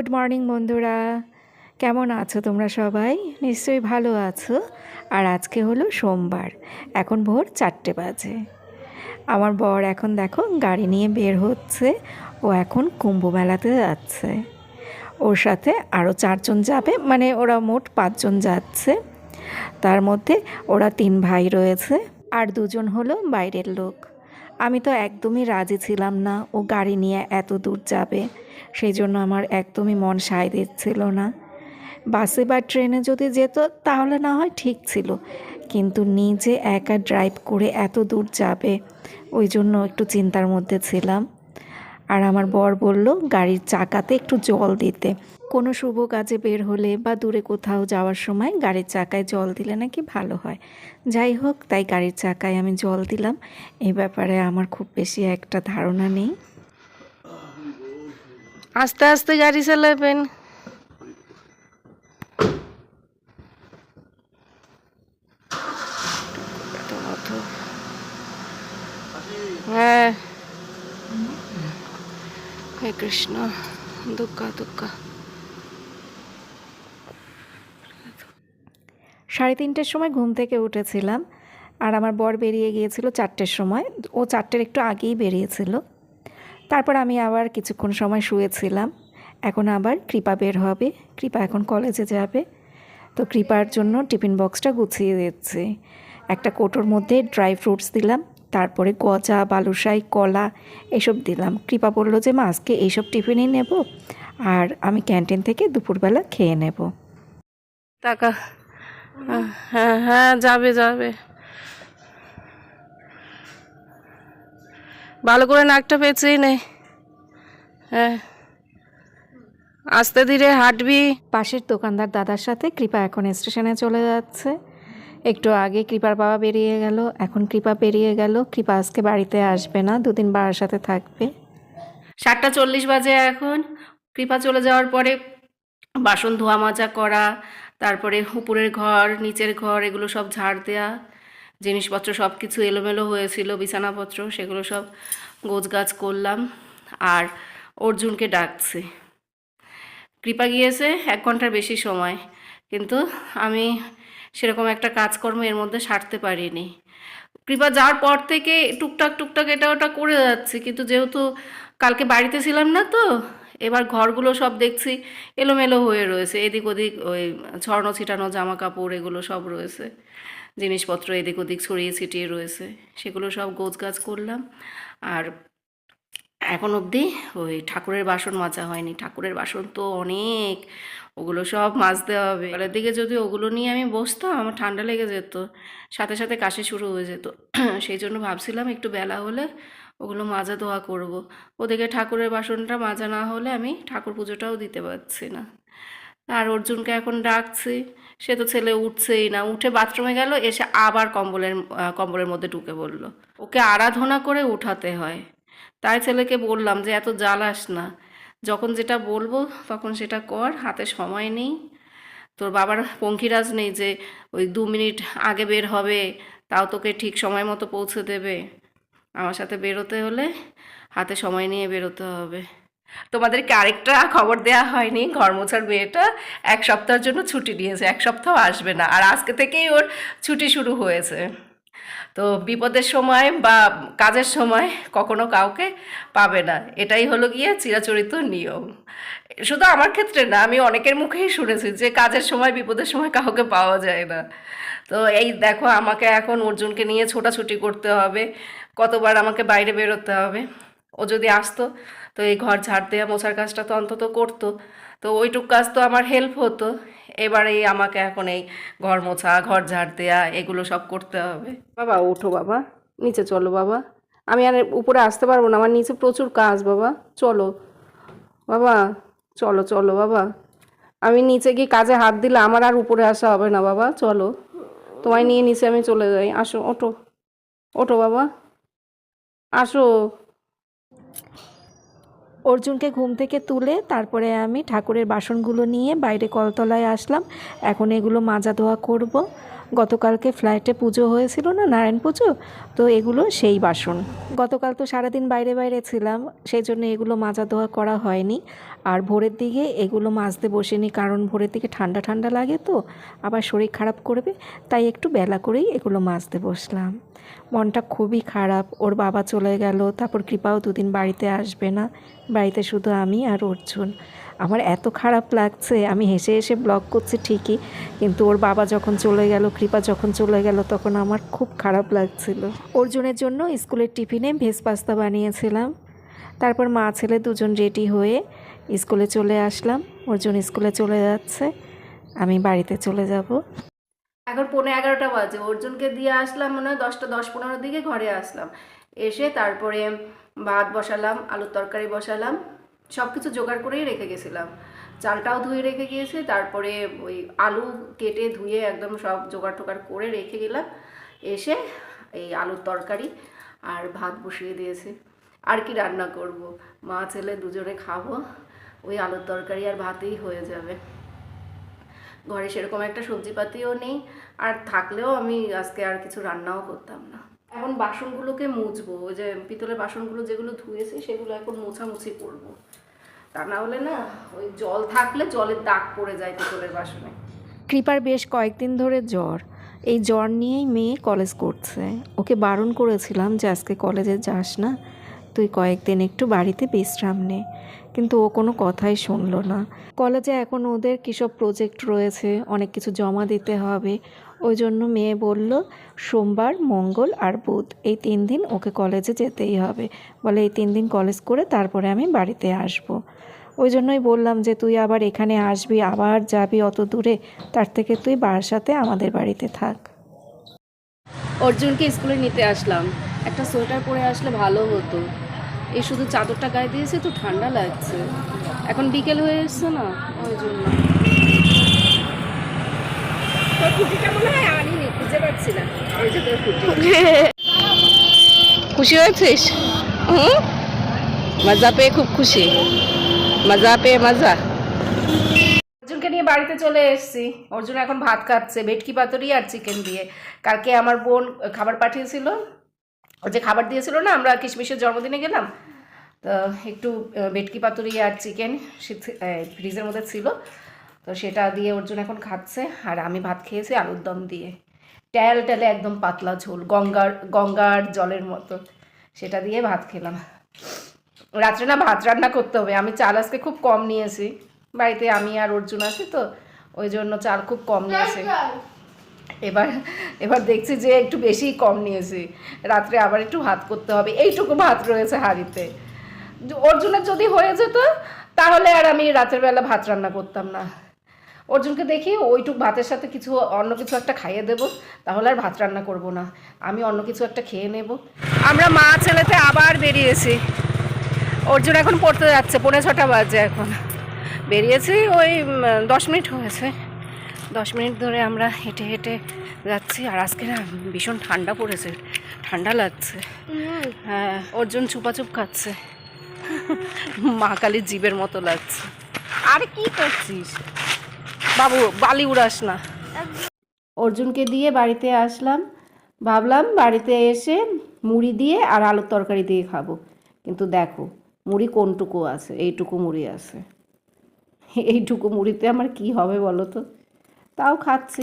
Good morning বন্ধুরা। কেমন আছো তোমরা সবাই? নিশ্চয়ই ভালো আছো। আর আজকে হলো সোমবার, এখন ভোর চারটে বাজে। আমার বর এখন দেখো গাড়ি নিয়ে বের হচ্ছে, ও এখন কুম্ভ মেলাতে যাচ্ছে। ওর সাথে আরও চারজন যাবে মানে ওরা মোট পাঁচজন যাচ্ছে। তার মধ্যে ওরা তিন ভাই রয়েছে, আর দুজন হলো বাইরের লোক। আমি তো একদমই রাজি ছিলাম না ও গাড়ি নিয়ে এত দূর যাবে। সেই জন্য আমার একদমই মন সায় দিচ্ছিল না। বাসে বা ট্রেনে যদি যেত তাহলে না হয় ঠিক ছিল। কিন্তু নিজে একা ড্রাইভ করে এত দূর যাবে, ওই জন্য একটু চিন্তার মধ্যে ছিলাম। আর আমার বর বলল, গাড়ির চাকাতে একটু জল দিতে। কোনো শুভ কাজে বের হলে বা দূরে কোথাও যাওয়ার সময় গাড়ির চাকায় জল দিলে নাকি ভালো হয়। যাই হোক, তাই গাড়ির চাকায় আমি জল দিলাম। এই ব্যাপারে আমার খুব বেশি একটা ধারণা নেই। আস্তে আস্তে গাড়ি চালাবেন। হ্যাঁ। কৃষ্ণ দুঃখা দুঃখা সাড়ে তিনটের সময় ঘুম থেকে উঠেছিলাম আর আমার বর বেরিয়ে গিয়েছিল চারটের সময়। ও চারটের একটু আগেই বেরিয়েছিল। তারপর আমি আবার কিছুক্ষণ সময় শুয়েছিলাম। এখন আবার কৃপা বের হবে। কৃপা এখন কলেজে যাবে। তো কৃপার জন্য টিফিন বক্সটা গুছিয়ে দিচ্ছি। একটা কোটোর মধ্যে ড্রাই ফ্রুটস দিলাম, তারপরে গজা, বালুশাই, কলা এসব দিলাম। কৃপা বলল যে, মা, আজকে এইসব টিফিনই নেব আর আমি ক্যান্টিন থেকে দুপুরবেলা খেয়ে নেব। টাকা হ্যাঁ হ্যাঁ যাবে যাবে। ভালো করে নাকটা পেঁচেই নে। হ্যাঁ। আস্তে ধীরে হাঁটবি। পাশের দোকানদার দাদার সাথে কৃপা এখন স্টেশনে চলে যাচ্ছে। একটু আগে কৃপার বাবা বেরিয়ে গেল এখন কৃপা বেরিয়ে গেল। কৃপা আজকে বাড়িতে আসবে না দুদিন বাবার সাথে থাকবে। সাতটা চল্লিশ বাজে এখন। কৃপা চলে যাওয়ার পরে বাসন ধোয়া মাজা করা তারপরে উপরের ঘর, নিচের ঘর, এগুলো সব ঝাড় দেওয়া জিনিসপত্র সব কিছু এলোমেলো হয়েছিল, বিছানাপত্র, সেগুলো সব গোছগাছ করলাম। আর অর্জুনকে ডাকছে। কৃপা গিয়েছে, এক ঘণ্টার বেশি সময়, কিন্তু আমি সেরকম একটা কাজকর্ম এর মধ্যে সারতে পারিনি। কৃপা যাওয়ার পর থেকে টুকটাক টুকটাক এটা ওটা করে যাচ্ছে, কিন্তু যেহেতু কালকে বাড়িতে ছিলাম না তো এবার ঘরগুলো সব দেখছি এলোমেলো হয়ে রয়েছে। এদিক ওদিক ওই ছড়ানো ছিটানো জামা কাপড় এগুলো সব রয়েছে। জিনিসপত্র এদিক ওদিক ছড়িয়ে ছিটিয়ে রয়েছে। সেগুলো সব গোছ গাছ করলাম। আর এখন অবধি ওই ঠাকুরের বাসন মাজা হয়নি। ঠাকুরের বাসন তো অনেক। ওগুলো সব মাজতে হবে। সকালের দিকে যদি ওগুলো নিয়ে আমি বসতাম, আমার ঠান্ডা লেগে যেত। সাথে সাথে কাশি শুরু হয়ে যেত। সেই জন্য ভাবছিলাম একটু বেলা হলে ওগুলো মাজা ধোয়া করব। ওদেরকে ঠাকুরের বাসনটা মাজা না হলে আমি ঠাকুর পুজোটাও দিতে পারছি না। আর অর্জুনকে এখন ডাকছি, সে তো ছেলে উঠছেই না। উঠে বাথরুমে গেল, এসে আবার কম্বলের কম্বলের মধ্যে ঢুকে পড়ল। ওকে আরাধনা করে উঠাতে হয়। তাই ছেলেকে বললাম যে, এত জ্বালাস না। যখন যেটা বলব, তখন সেটা কর, হাতে সময় নেই। তোর বাবার পঙ্খিরাজ নেই যে, ওই দু মিনিট আগে বের হবে, তাও তোকে ঠিক সময় মতো পৌঁছে দেবে। আমার সাথে বেরোতে হলে হাতে সময় নিয়ে বেরোতে হবে। তোমাদেরকে আরেকটা খবর দেওয়া হয়নি ঘর মোছার মেয়েটা এক সপ্তাহের জন্য ছুটি নিয়েছে, এক সপ্তাহ আসবে না আর আজকে থেকেই ওর ছুটি শুরু হয়েছে। তো বিপদের সময় বা কাজের সময় কখনো কাউকে পাবে না, এটাই হলো গিয়ে চিরাচরিত নিয়ম। শুধু আমার ক্ষেত্রে না, আমি অনেকের মুখেই শুনেছি যে কাজের সময়, বিপদের সময় কাউকে পাওয়া যায় না। তো এই দেখো, আমাকে এখন অর্জুনকে নিয়ে ছোটাছুটি করতে হবে কতবার আমাকে বাইরে বেরোতে হবে। ও যদি আসতো, তো এই ঘর ঝাড় দেওয়া মোছার কাজটা তো অন্তত করতো। তো ওইটুক কাজ তো আমার হেল্প হতো। এবারে আমাকে এখন এই ঘর মোছা, ঘর ঝাড় দেওয়া এগুলো সব করতে হবে। বাবা, ওঠো বাবা। নিচে চলো বাবা। আমি আর উপরে আসতে পারব না, আমার নিচে প্রচুর কাজ বাবা। চলো। বাবা, চলো চলো বাবা। আমি নিচে গিয়ে কাজে হাত দিলে আমার আর উপরে আসা হবে না বাবা। চলো। তোমায় নিয়ে নিচে আমি চলে যাই। আসো, ওঠো। ওঠো বাবা। আসো। অর্জুনকে ঘুম থেকে তুলে তারপরে আমি ঠাকুরের বাসনগুলো নিয়ে বাইরে কলতলায় আসলাম। এখন এগুলো মাজা ধোয়া করব। গতকালকে ফ্ল্যাটে পুজো হয়েছিল না, নারায়ণ পুজো? তো এগুলো সেই বাসন। গতকাল তো সারাদিন বাইরে বাইরে ছিলাম, সেই জন্য এগুলো মাজা ধোয়া করা হয়নি। আর ভোরের দিকে এগুলো মাজতে বসিনি, কারণ ভোরের দিকে ঠান্ডা ঠান্ডা লাগে তো, আবার শরীর খারাপ করবে, তাই একটু বেলা করেই এগুলো মাজতে বসলাম। মনটা খুবই খারাপ, ওর বাবা চলে গেল, তারপর কৃপাও দুদিন বাড়িতে আসবে না, বাড়িতে শুধু আমি আর অর্জুন। আমার এত খারাপ লাগছে, আমি হেসে হেসে ব্লগ করছি ঠিকই, কিন্তু ওর বাবা যখন চলে গেল, কৃপা যখন চলে গেল, তখন আমার খুব খারাপ লাগছিল। অর্জুনের জন্য স্কুলের টিফিনে ভেজ পাস্তা বানিয়েছিলাম। তারপর মা ছেলে দুজন রেডি হয়ে স্কুলে চলে আসলাম। অর্জুন স্কুলে চলে যাচ্ছে, আমি বাড়িতে চলে যাব। এখন পৌনে এগারোটা বাজে, অর্জুনকে দিয়ে আসলাম মনে হয় দশটা, দশ পনেরোর দিকে ঘরে আসলাম। এসে তারপরে ভাত বসালাম, আলুর তরকারি বসালাম। সব কিছু জোগাড় করেই রেখে গেছিলাম। চালটাও ধুয়ে রেখে গিয়েছি, তারপরে ওই আলু কেটে ধুয়ে একদম সব জোগাড় টোগাড় করে রেখে গেলাম। এসে এই আলুর তরকারি আর ভাত বসিয়ে দিয়েছি। আর কি রান্না করব? মা, ছেলে দুজনে খাব, ওই আলুর তরকারি আর ভাতেই হয়ে যাবে। ঘরে সেরকম একটা সবজিপাতিও নেই, আর থাকলেও আমি আজকে আর কিছু রান্নাও করতাম না। এখন বাসনগুলোকে মুছবো, ওই যে পিতলের বাসনগুলো যেগুলো ধুয়েছি সেগুলো এখন মোছামুছি করব। তা না হলে না ওই জল থাকলে জলের দাগ পড়ে যায় বাসনে। কৃপার বেশ কয়েকদিন ধরে জ্বর। এই জ্বর নিয়েই মেয়ে কলেজ করছে। ওকে বারণ করেছিলাম যে আজকে কলেজে যাস না। তুই কয়েকদিন একটু বাড়িতে বিশ্রাম নে। কিন্তু ও কোনো কথাই শুনলো না। কলেজে এখন ওদের কিসব প্রজেক্ট রয়েছে? অনেক কিছু জমা দিতে হবে। ওই জন্য মেয়ে বলল, সোমবার, মঙ্গল আর বুধ, এই তিন দিন ওকে কলেজে যেতেই হবে। বলে, এই তিন দিন কলেজ করে তারপরে আমি বাড়িতে আসব। ওই জন্যই বললাম যে, তুই আবার এখানে আসবি, আবার যাবি অত দূরে। তার থেকে তুই বারাসাতে আমাদের বাড়িতে থাক। অর্জুনকে স্কুলে নিতে আসলাম। একটা সোয়েটার পরে আসলে ভালো হতো। এই শুধু চাদরটা গায়ে দিয়েছে তো ঠান্ডা লাগছে। এখন বিকেল হয়ে এসছে না ওই জন্য খুশি হয়েছিস? হুম? মজা পেয়ে খুব খুশি। মজা পেয়ে মজা। অর্জুনকে নিয়ে বাড়িতে চলে এসেছি। অর্জুন এখন ভাত খাচ্ছে ভেটকি পাতুরি আর চিকেন দিয়ে। কালকে আমার বোন খাবার পাঠিয়েছিল। যে খাবার দিয়েছিল না আমরা কিশমিশের জন্মদিনে গেলাম। তো একটু ভেটকি পাতুরি আর চিকেন ফ্রিজের মধ্যে ছিল। তো সেটা দিয়ে অর্জুন এখন খাচ্ছে, আর আমি ভাত খেয়েছি আলুর দম দিয়ে। ট্যাল ট্যালে একদম পাতলা ঝোল, গঙ্গার গঙ্গার জলের মতো। সেটা দিয়ে ভাত খেলাম। রাত্রে না ভাত রান্না করতে হবে, আমি চাল আজকে খুব কম নিয়েছি। বাড়িতে আমি আর অর্জুন আছি তো, ওই জন্য চাল খুব কম নিয়েছি। এবার এবার দেখছি যে একটু বেশি কম নিয়েছি। রাত্রে আবার একটু ভাত করতে হবে, এইটুকু ভাত রয়েছে হাঁড়িতে। অর্জুনের যদি হয়ে যেত, তাহলে আর আমি রাতের বেলা ভাত রান্না করতাম না। অর্জুনকে দেখি ওইটুক ভাতের সাথে কিছু অন্য কিছু একটা খাইয়ে দেবো তাহলে আর ভাত রান্না করব না। আমি অন্য কিছু একটা খেয়ে নেব। আমরা মা ছেলেতে আবার বেরিয়েছি। অর্জুন এখন পড়তে যাচ্ছে পৌনে ছটা বাজে এখন। বেরিয়েছি ওই দশ মিনিট হয়েছে। দশ মিনিট ধরে আমরা হেঁটে হেঁটে যাচ্ছি আর আজকে না ভীষণ ঠান্ডা পড়েছে ঠান্ডা লাগছে। হ্যাঁ অর্জুন চুপাচুপ খাচ্ছে। মা কালীর জীবের মতো লাগছে। আরে কি করছিস? বাবু, বালি উড়াস না। অর্জুনকে দিয়ে বাড়িতে আসলাম। ভাবলাম বাড়িতে এসে মুড়ি দিয়ে আর আলুর তরকারি দিয়ে খাব। কিন্তু দেখো, মুড়ি কোনটুকু আছে? এইটুকু মুড়ি আছে। এইটুকু মুড়িতে আমার কি হবে বলো তো? তাও খাচ্ছি।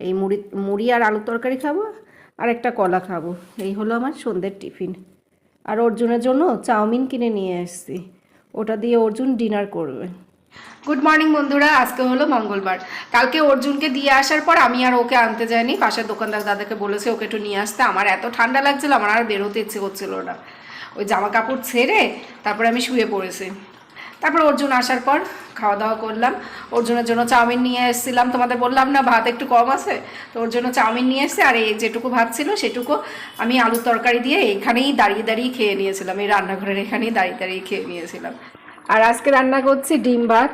এই মুড়ি মুড়ি আর আলুর তরকারি খাব আর একটা কলা খাব। এই হলো আমার সন্ধ্যের টিফিন। আর অর্জুনের জন্য চাউমিন কিনে নিয়ে এসেছি। ওটা দিয়ে অর্জুন ডিনার করবে। গুড মর্নিং বন্ধুরা। আজকে হলো মঙ্গলবার। কালকে অর্জুনকে দিয়ে আসার পর আমি আর ওকে আনতে যাইনি। পাশের দোকানদার দাদাকে বলেছে ওকে একটু নিয়ে আসতে। আমার এত ঠান্ডা লাগছিল, আমার আর বেরোতে ইচ্ছে করছিল না। ওই জামা কাপড় ছেড়ে তারপরে আমি শুয়ে পড়েছি। তারপর অর্জুন আসার পর খাওয়া দাওয়া করলাম। অর্জুনের জন্য চাউমিন নিয়ে এসেছিলাম। তোমাদের বললাম না, ভাত একটু কম আছে। তো ওর জন্য চাউমিন নিয়ে এসেছে। আর এই যেটুকু ভাত ছিল, সেটুকু আমি আলুর তরকারি দিয়ে এখানেই দাঁড়িয়ে দাঁড়িয়ে খেয়ে নিয়েছিলাম। এই রান্নাঘরের এখানেই দাঁড়িয়ে দাঁড়িয়ে খেয়ে নিয়েছিলাম। আর আজকে রান্না করছি ডিম ভাত,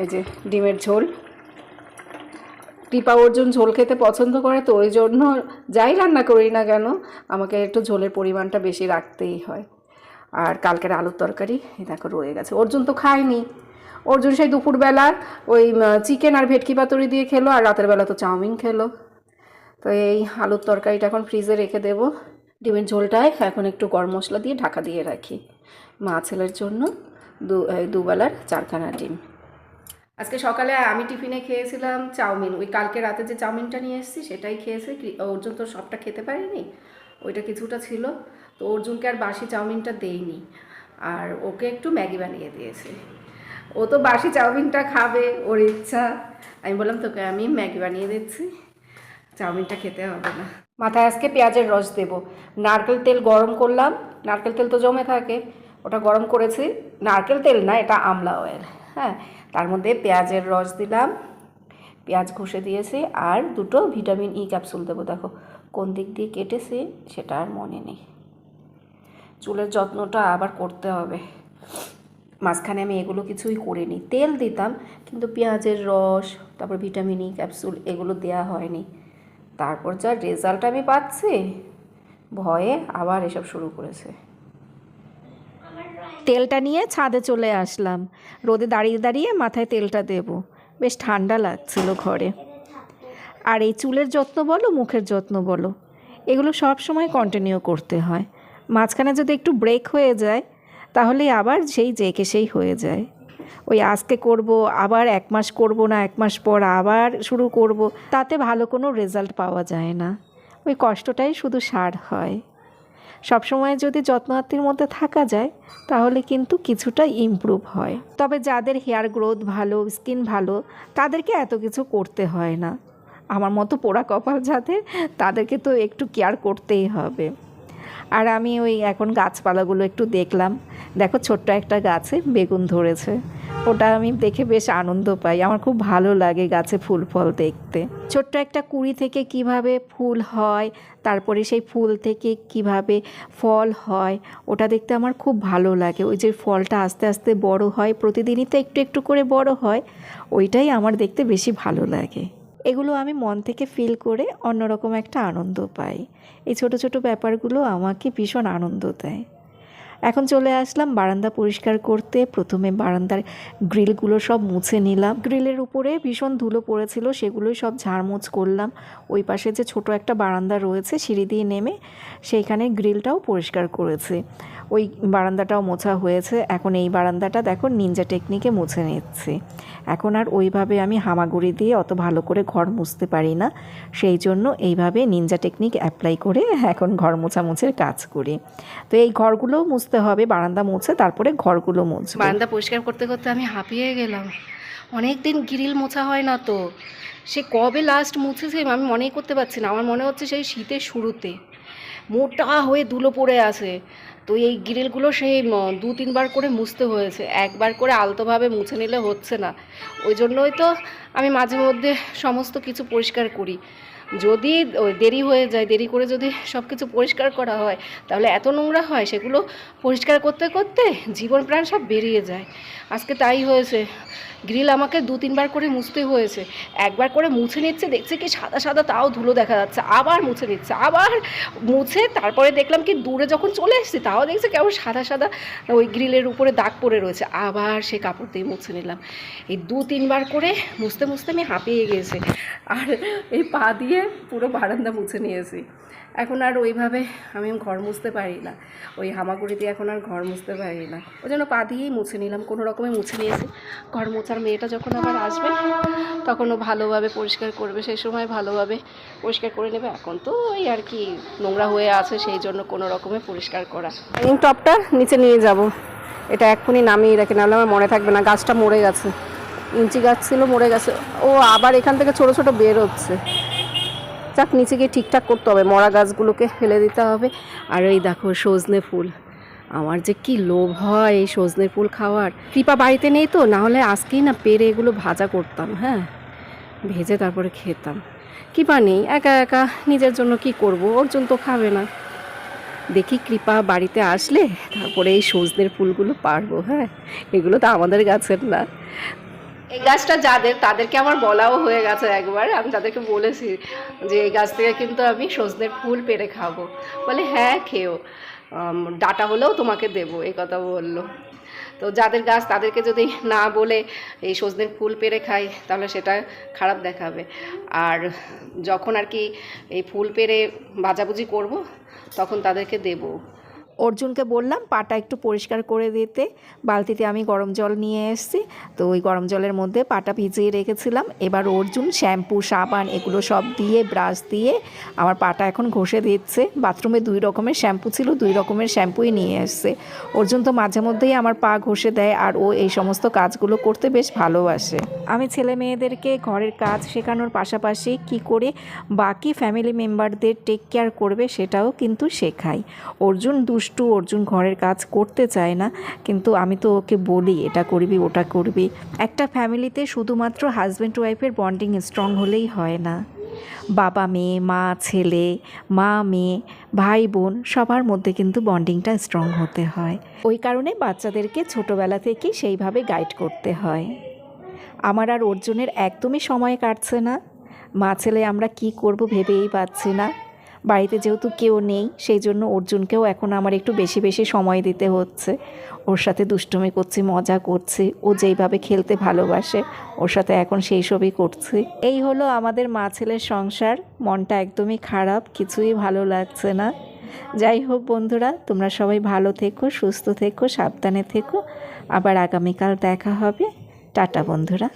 এই যে ডিমের ঝোল। কৃপা অর্জুন ঝোল খেতে পছন্দ করে, তো ওই জন্য যাই রান্না করি না কেন, আমাকে একটু ঝোলের পরিমাণটা বেশি রাখতেই হয়। আর কালকের আলুর তরকারি দেখো রয়ে গেছে। অর্জুন তো খায়নি। অর্জুন সেই দুপুরবেলা ওই চিকেন আর ভেটকি পাতুরি দিয়ে খেলো, আর রাতের বেলা তো চাউমিন খেলো। তো এই আলুর তরকারিটা এখন ফ্রিজে রেখে দেব। ডিমের ঝোলটায় এখন একটু গরম মশলা দিয়ে ঢাকা দিয়ে রাখি মা ছেলের জন্য। দু দুবেলার চারখানা ডিম। আজকে সকালে আমি টিফিনে খেয়েছিলাম চাউমিন। ওই কালকে রাতে যে চাউমিনটা নিয়ে এসেছি, সেটাই খেয়েছে। অর্জুন তো সবটা খেতে পারেনি, ওইটা কিছুটা ছিল। তো অর্জুনকে আর বাসি চাউমিনটা দেইনি। আর ওকে একটু ম্যাগি বানিয়ে দিয়েছে। ও তো বাসি চাউমিনটা খাবে, ওর ইচ্ছা। আমি বললাম, তোকে আমি ম্যাগি বানিয়ে দিচ্ছি, চাউমিনটা খেতে হবে না। মাথায় আজকে পেঁয়াজের রস দেব। নারকেল তেল গরম করলাম। নারকেল তেল তো জমে থাকে। ওটা গরম করেছি। নারকেল তেল না, এটা আমলা অয়েল হ্যাঁ তার মধ্যে পেঁয়াজের রস দিলাম, পেঁয়াজ ঘষে দিয়েছি আর দুটো ভিটামিন ই ক্যাপসুল দেবো, দেখো। কোন দিক দিয়ে কেটেছি সেটা আর মনে নেই। চুলের যত্নটা আবার করতে হবে। মাঝখানে আমি এগুলো কিছুই করিনি। তেল দিতাম, কিন্তু পেঁয়াজের রস, তারপর ভিটামিন ই ক্যাপসুল এগুলো দেওয়া হয়নি। তারপর যা রেজাল্ট আমি পাচ্ছি, ভয়ে আবার এসব শুরু করেছে। তেলটা নিয়ে ছাদে চলে আসলাম। রোদে দাঁড়িয়ে দাঁড়িয়ে মাথায় তেলটা দেব। বেশ ঠান্ডা লাগছিল ঘরে। আর এই চুলের যত্ন বলো, মুখের যত্ন বলো, এগুলো সব সময় কন্টিনিউ করতে হয়। মাঝখানে যদি একটু ব্রেক হয়ে যায়, তাহলে আবার সেই জেকে সেই হয়ে যায়। ওই আজকে করব, আবার এক মাস করব না, এক মাস পর আবার শুরু করব, তাতে ভালো কোনো রেজাল্ট পাওয়া যায় না। ওই কষ্টটাই শুধু সার হয়। সবসময় যদি যত্নার্থীর মধ্যে থাকা যায়, তাহলে কিন্তু কিছুটা ইমপ্রুভ হয়। তবে যাদের হেয়ার গ্রোথ ভালো স্কিন ভালো, তাদেরকে এত কিছু করতে হয় না। আমার মতো পোড়া কপাল যাদের, তাদেরকে তো একটু কেয়ার করতেই হবে। আর আমি ওই এখন গাছপালাগুলো একটু দেখলাম। দেখো ছোট্ট একটা গাছে বেগুন ধরেছে। ওটা আমি দেখে বেশ আনন্দ পাই। আমার খুব ভালো লাগে গাছে ফুল, ফল দেখতে। ছোট্ট একটা কুড়ি থেকে কীভাবে ফুল হয়, তারপরে সেই ফুল থেকে কীভাবে ফল হয়, ওটা দেখতে আমার খুব ভালো লাগে। ওই যে ফলটা আস্তে আস্তে বড় হয়, প্রতিদিনই তো একটু একটু করে বড় হয়, ওইটাই আমার দেখতে বেশি ভালো লাগে। এগুলো আমি মন থেকে ফিল করে অন্যরকম একটা আনন্দ পাই। এই ছোট ছোট ব্যাপারগুলো আমাকে ভীষণ আনন্দ দেয়। এখন চলে আসলাম বারান্দা পরিষ্কার করতে। প্রথমে বারান্দার গ্রিলগুলো সব মুছে নিলাম। গ্রিলের উপরে ভীষণ ধুলো পড়েছিল, সেগুলোই সব ঝাড়মুছ করলাম। ওই পাশে যে ছোট একটা বারান্দা রয়েছে, সিঁড়ি দিয়ে নেমে সেইখানে গ্রিলটাও পরিষ্কার করেছে। ওই বারান্দাটাও মোছা হয়েছে। এখন এই বারান্দাটা দেখো নিনজা টেকনিকে মুছে নিচ্ছি। এখন আর ওইভাবে আমি হামাগুড়ি দিয়ে অত ভালো করে ঘর মুছতে পারি না। সেই জন্য এইভাবে নিনজা টেকনিক অ্যাপ্লাই করে এখন ঘর মোছামুছির কাজ করি। তো এই ঘরগুলোও মুছতে হবে, বারান্দা মুছে, তারপরে ঘরগুলো মুছবো। বারান্দা পরিষ্কার করতে করতে আমি হাঁপিয়ে গেলাম। অনেক দিন গ্রিল মোছা হয় না তো। সে কবে লাস্ট মুছেছে আমি মনেই করতে পারছি না। আমার মনে হচ্ছে সেই শীতের শুরুতে। মোটা হয়ে ধুলো পড়ে আছে। তো এই গ্রিলগুলো সেই দু তিনবার করে মুছতে হয়েছে। একবার করে আলতোভাবে মুছে নিলে হচ্ছে না। ওই জন্যই তো আমি মাঝে মধ্যে সমস্ত কিছু পরিষ্কার করি। যদি দেরি হয়ে যায়, দেরি করে যদি সব কিছু পরিষ্কার করা হয়, তাহলে এত নোংরা হয়, সেগুলো পরিষ্কার করতে করতে জীবন প্রাণ সব বেরিয়ে যায়। আজকে তাই হয়েছে। গ্রিল আমাকে দু তিনবার করে মুছতে হয়েছে। একবার করে মুছে নিচ্ছে, দেখছে কি সাদা সাদা তাও ধুলো দেখা যাচ্ছে, আবার মুছে নিচ্ছে, আবার মুছে তারপরে দেখলাম কি দূরে যখন চলে এসেছি, তাও দেখছে কেমন সাদা সাদা ওই গ্রিলের উপরে দাগ পড়ে রয়েছে, আবার সে কাপড় দিয়ে মুছে নিলাম। এই দু তিনবার করে মুছতে মুছতে আমি হাঁপিয়ে গেছি। আর এই পা দিয়ে পুরো বারান্দা মুছে নিয়েছি। এখন আর ওইভাবে আমি ঘর মুছতে পারি না। ওই হামাগুড়ি দিয়ে এখন আর ঘর মুছতে পারি না। ওই জন্য পা দিয়েই মুছে নিলাম, কোনো রকমে মুছে নিয়েছি। ঘর মোছার মেয়েটা যখন আবার আসবে, তখন ও ভালোভাবে পরিষ্কার করবে, সেই সময় ভালোভাবে পরিষ্কার করে নেবে। এখন তো ওই আর কি নোংরা হয়ে আছে, সেই জন্য কোনো রকমে পরিষ্কার করা। হ্যাঙ্গিং টপটা নিচে নিয়ে যাব। এটা এক্ষুনি নামিয়ে রাখি, নাহলে আমার মনে থাকবে না, গাছটা মরে গেছে। ইঞ্চি গাছ ছিল, মরে গেছে। ও আবার এখান থেকে ছোট ছোট বের হচ্ছে যাক, নিচে গিয়ে ঠিকঠাক করতে হবে। মরা গাছগুলোকে ফেলে দিতে হবে। আর এই দেখো সজনে ফুল। আমার যে কি লোভ হয় এই সজনে ফুল খাওয়ার। কৃপা বাড়িতে নেই তো, না হলে আজকেই না পেরে এগুলো ভাজা করতাম হ্যাঁ? ভেজে তারপরে খেতাম। কৃপা নেই, একা একা নিজের জন্য কি করব? অর্জুন তো খাবে না। দেখি কৃপা বাড়িতে আসলে তারপরে এই সজনের ফুলগুলো পারব হ্যাঁ? এগুলো তো আমাদের গাছের না। এই গাছটা যাদের, তাদেরকে আমার বলাও হয়ে গেছে একবার। আমি তাদেরকে বলেছি যে এই গাছ থেকে কিন্তু আমি সজনের ফুল পেরে খাব। বলে হ্যাঁ খেও। ডাটা হলেও তোমাকে দেবো, এই কথা বলল। তো যাদের গাছ, তাদেরকে যদি না বলে এই সজনের ফুল পেরে খাই, তাহলে সেটা খারাপ দেখাবে। আর যখন আর কি এই ফুল পেরে ভাজাভুজি করব, তখন তাদেরকে দেবো। অর্জুনকে বললাম, পাটা একটু পরিষ্কার করে দিতে। বালতিতে আমি গরম জল নিয়ে এসেছি। তো ওই গরম জলের মধ্যে পাটা ভিজিয়ে রেখেছিলাম। এবার অর্জুন, শ্যাম্পু, সাবান এগুলো সব দিয়ে, ব্রাশ দিয়ে আমার পাটা এখন ঘষে দিচ্ছে। বাথরুমে দুই রকমের শ্যাম্পু ছিল, দুই রকমের শ্যাম্পুই নিয়ে এসছে। অর্জুন তো মাঝে মধ্যেই আমার পা ঘষে দেয় আর ও এই সমস্ত কাজগুলো করতে বেশ ভালোবাসে। আমি ছেলে মেয়েদেরকে ঘরের কাজ শেখানোর পাশাপাশি কি করে বাকি ফ্যামিলি মেম্বারদের টেক কেয়ার করবে সেটাও কিন্তু শেখাই। অর্জুন দুষ্টু অর্জুন ঘরের কাজ করতে চায় না, কিন্তু আমি তো ওকে বলি, এটা করবি, ওটা করবি। একটা ফ্যামিলিতে শুধুমাত্র হাজব্যান্ড ওয়াইফের বন্ডিং স্ট্রং হলেই হয় না। বাবা মেয়ে, মা, ছেলে, মা, মেয়ে, ভাই, বোন, সবার মধ্যে কিন্তু বন্ডিংটা স্ট্রং হতে হয়। ওই কারণে বাচ্চাদেরকে ছোটোবেলা থেকেই সেইভাবে গাইড করতে হয়। আমার আর অর্জুনের একদমই সময় কাটছে না। মা, ছেলে, আমরা কি করব ভেবেই পাচ্ছি না। বাড়িতে যেহেতু কেউ নেই সেই জন্য অর্জুনকেও এখন আমার একটু বেশি বেশি সময় দিতে হচ্ছে। ওর সাথে দুষ্টুমি করছি, মজা করছি, ও যেইভাবে খেলতে ভালোবাসে, ওর সাথে এখন সেই সবই করছি। এই হলো আমাদের মা ছেলের সংসার, মনটা একদমই খারাপ, কিছুই ভালো লাগছে না। যাই হোক বন্ধুরা, তোমরা সবাই ভালো থেকো, সুস্থ থেকো, সাবধানে থেকো। আবার আগামীকাল দেখা হবে। টাটা বন্ধুরা।